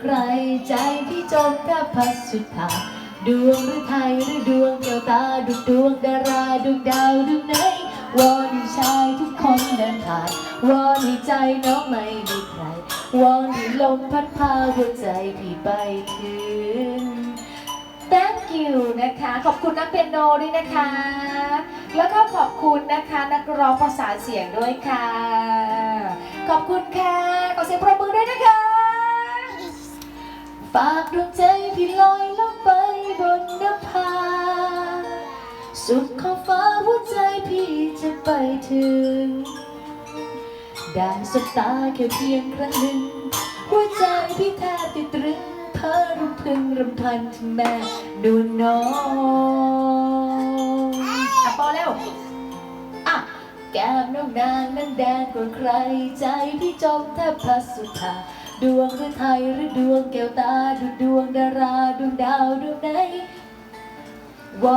ใครใจพี่จมแทบพัดสุดทาดวงหรือไทยหรือดวงแก้วตาดุจดวงดาราดวงดาวดวงไหนวอนให้ชายทุกคนเดินผ่านวอนให้ใจน้องไม่มีใครวอนให้ลมพัดพาหัวใจพี่ไปถึง thank you นะคะ ขอบคุณนักเปียโนด้วยนะคะ แล้วก็ขอบคุณนะคะนักร้องประสานเสียงด้วยค่ะ ขอบคุณค่ะขอเสียงปรบมือด้วยนะคะากดวงใจพี่ลอยล่องไปบนนภา สุดขอบฟ้าหัวใจพี่จะไปถึง ได้สบตาแค่เพียงครั้งหนึ่ง หัวใจพี่แทบติดตรึงเพ้อรำพึงรำพันถึงแม่นวลน้องอะพอแล้วอะแก้มน้องนางนั้นแดงกว่าใครใจพี่จมแทบพลัสุดทา ดวงหรือไทยหรือดวงแก้วตาดูดวงดาราดวงดาวดวงไหน